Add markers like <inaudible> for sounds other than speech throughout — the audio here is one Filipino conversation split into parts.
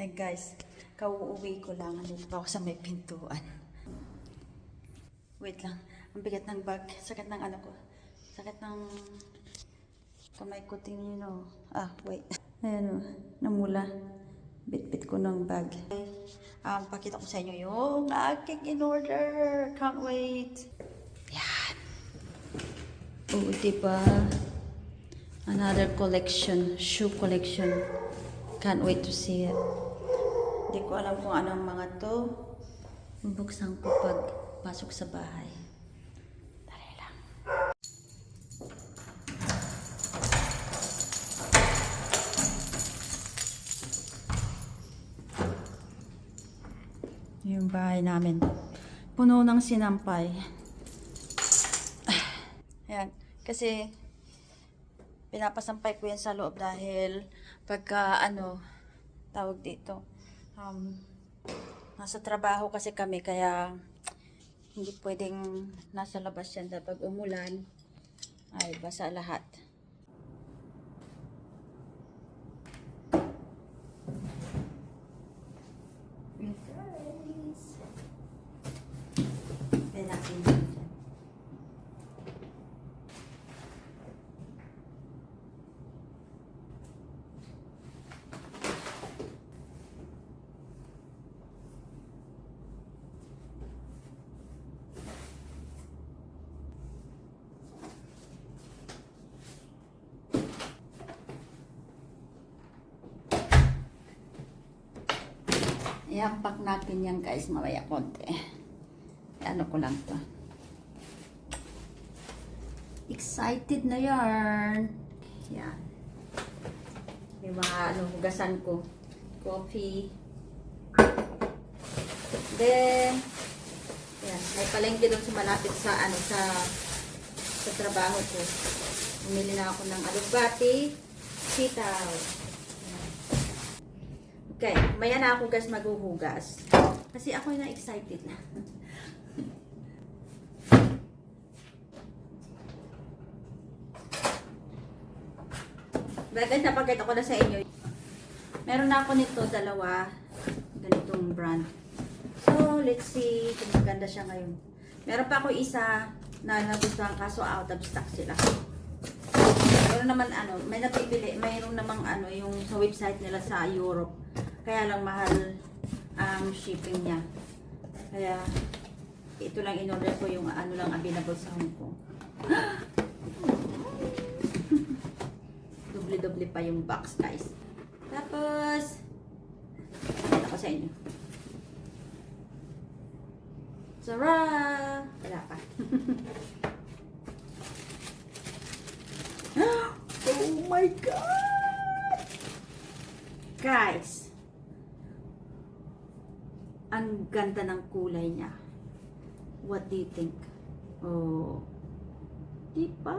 Ay guys, kauuwi ko lang. Nandito pa ako sa may pintuan. Wait lang. Ang bigat ng bag. Sakit ng ano ko. Sakit ng kamay ko. Tingin nyo. Ah, wait. Ayan o. Namula. Bit-bit ko ng bag. Um, pakita ko sa inyo yung aking in order. Can't wait. Yan. Oo, diba? Another collection. Shoe collection. Can't wait to see it. Hindi ko alam kung anong mga to. Bubuksan ko pag pasok sa bahay. Dali lang. Yung bahay namin. Puno ng sinampay. Ayan. Kasi pinapasampay ko yan sa loob dahil pagka ano tawag dito um, nasa trabaho kasi kami kaya hindi pwedeng nasa labas yan. Pag umulan ay basa lahat Then natin yun dyan. I-unpack natin yan guys mamaya konti. Ano ko lang to. Excited na yarn. Yan. May mga ano, hugasan ko. Coffee. Then, yan. May palengke doon sa malapit sa ano sa sa trabaho ko. Bumili na ako ng alugbati, sitaw. Okay, maya na ako guys maghuhugas. Kasi ako na excited na. But guys, napakita ko na sa inyo. Meron na ako nito, dalawa. Ganitong brand. So, let's see kung maganda siya ngayon. Meron pa ako isa na nagustuhan kaso out of stock sila. Meron naman ano, may napipili, mayroon namang ano, yung sa website nila sa Europe. Kaya lang mahal ang shipping niya. Kaya, ito lang in-order ko yung ano lang available sa Hong Kong. <gasps> Doble-doble pa yung box, guys. Tapos, ito ko sa inyo. Tara! Wala pa. <gasps> oh my God! Guys, ang ganda ng kulay niya. What do you think? Oh, di ba?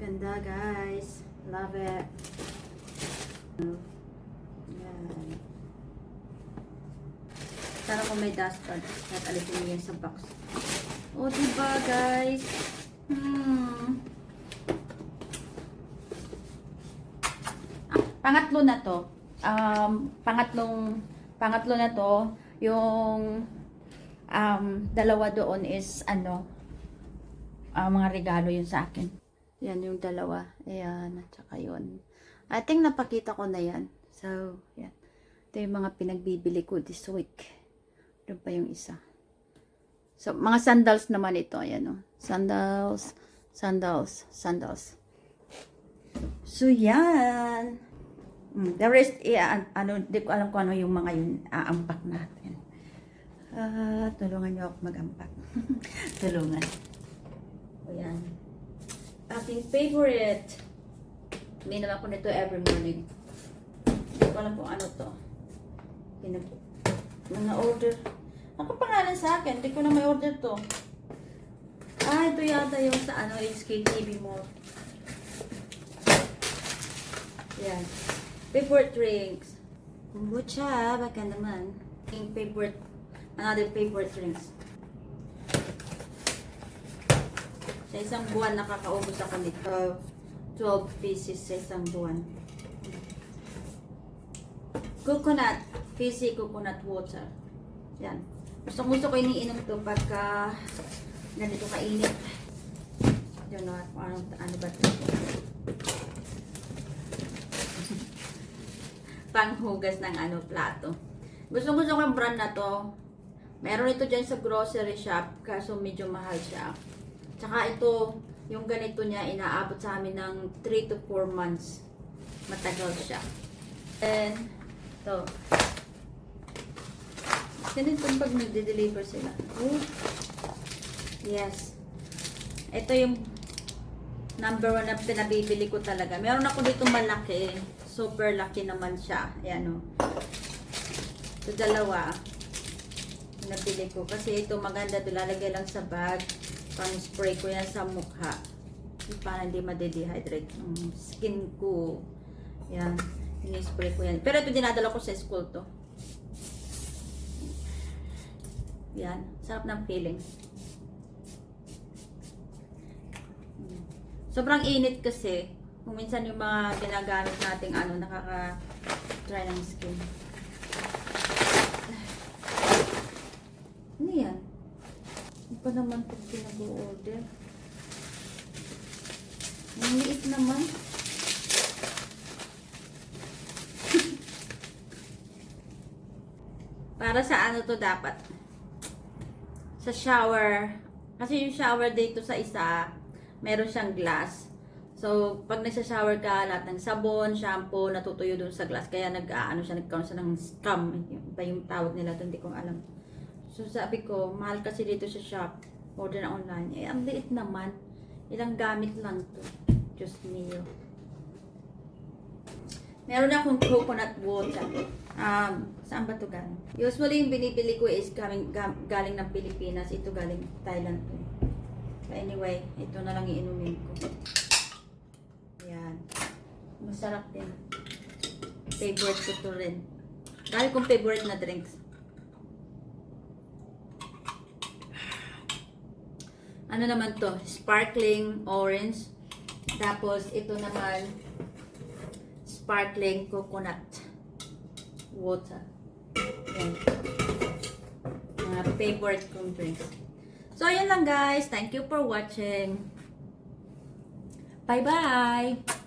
Ganda guys. Love it. Yan. Sana kung may dust card, at alisin yan sa box. Oh, di ba guys? Hmm. Ah, pangatlo na to. Um, pangatlong pangatlo na to, yung um, dalawa doon is ano, ah, mga regalo yun sa akin. Yan yung dalawa. Ayan, at saka yun. I think napakita ko na yan. So, yan. Ito yung mga pinagbibili ko this week. Doon pa yung isa. So, mga sandals naman ito. Ayan o. Sandals, sandals, sandals. So, yan. Mm, the rest, eh, an- ano, di ko alam kung ano yung mga yun, aampak natin. Ah, tulungan niyo ako mag-ampak. <laughs> tulungan. O yan. Ating favorite. Minum ako nito every morning. Hindi ko alam kung ano to. Pinag mga order. Ako pangalan sa akin. Hindi ko na may order to. Ah, ito yata yung sa ano, HKTV Mall. Yan. Favorite drinks. Kombucha, baka naman. Yung favorite, another favorite drinks. Sa isang buwan, nakakaubos ako nito. 12 pieces sa isang buwan. coconut, fizzy coconut water. Yan. Gusto gusto ko iniinom to pagka ganito kainit. Yun know, ano, ano ba ito? Panghugas ng ano, plato. Gusto ko yung brand na to. Meron ito dyan sa grocery shop, kaso medyo mahal siya. Tsaka ito, yung ganito niya, inaabot sa amin ng 3 to 4 months. Matagal siya. And, ito. Ganito pag nagde-deliver sila. Oh. Yes. Ito yung number one na pinabibili ko talaga. Meron ako dito malaki. Super laki naman siya. Ayan o. Ito dalawa. Pinabili ko. Kasi ito maganda. Ito lalagay lang sa bag. Pang spray ko yan sa mukha. Para hindi madedehydrate yung skin ko. Yan. Ini-spray ko yan. Pero ito dinadala ko sa school to. Yan. Sarap ng feeling. Mm. Sobrang init kasi. Kung minsan yung mga ginagamit nating ano, nakaka-dry ng skin. Ano yan? Ano pa naman pag pinag-order? Ang liit naman. <laughs> Para sa ano to dapat? Sa shower. Kasi yung shower dito sa isa, meron siyang glass. So, pag nagsa-shower ka, lahat ng sabon, shampoo, natutuyo dun sa glass. Kaya nag-ano siya, nagkaroon siya ng scum. Yung, ba yung tawag nila doon, hindi ko alam. So, sabi ko, mahal kasi dito sa shop. Order na online. Eh, ang liit naman. Ilang gamit lang to. Diyos mio. Meron akong coconut water. Um, saan ba to galing? Usually, yung binibili ko is galing, ga- galing ng Pilipinas. Ito galing Thailand to. Anyway, ito na lang iinumin ko. Yan. Masarap din. Favorite ko to rin. Dahil kong favorite na drinks. Ano naman to? Sparkling orange. Tapos, ito naman, sparkling coconut water. Yan. Mga favorite kong drinks. So, yun lang guys. Thank you for watching. Bye-bye!